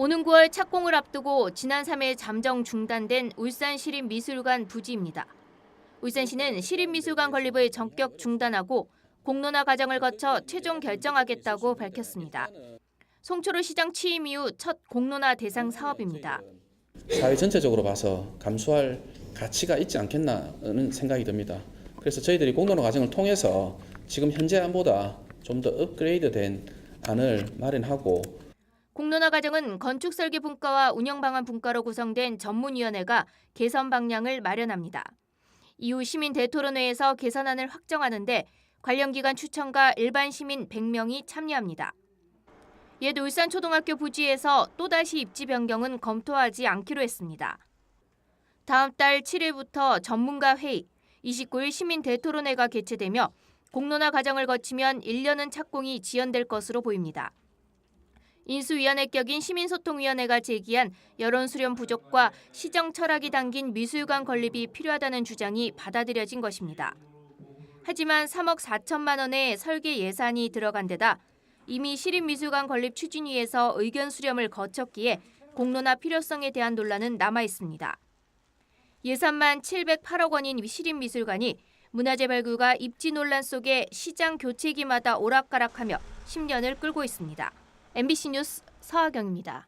오는 9월 착공을 앞두고 지난 3일 잠정 중단된 울산 시립미술관 부지입니다. 울산시는 시립미술관 건립을 전격 중단하고 공론화 과정을 거쳐 최종 결정하겠다고 밝혔습니다. 송초로 시장 취임 이후 첫 공론화 대상 사업입니다. 사회 전체적으로 봐서 감수할 가치가 있지 않겠나는 생각이 듭니다. 그래서 저희들이 공론화 과정을 통해서 지금 현재 안보다 좀 더 업그레이드된 안을 마련하고 공론화 과정은 건축설계 분과와 운영 방안 분과로 구성된 전문위원회가 개선 방향을 마련합니다. 이후 시민 대토론회에서 개선안을 확정하는데 관련 기관 추천과 일반 시민 100명이 참여합니다. 옛 울산초등학교 부지에서 또다시 입지 변경은 검토하지 않기로 했습니다. 다음 달 7일부터 전문가 회의, 29일 시민 대토론회가 개최되며 공론화 과정을 거치면 1년은 착공이 지연될 것으로 보입니다. 인수위원회 격인 시민소통위원회가 제기한 여론 수렴 부족과 시정 철학이 담긴 미술관 건립이 필요하다는 주장이 받아들여진 것입니다. 하지만 3억 4천만 원의 설계 예산이 들어간 데다 이미 시립미술관 건립 추진위에서 의견 수렴을 거쳤기에 공론화 필요성에 대한 논란은 남아 있습니다. 예산만 708억 원인 시립미술관이 문화재 발굴과 입지 논란 속에 시장 교체기마다 오락가락하며 10년을 끌고 있습니다. MBC 뉴스 서하경입니다.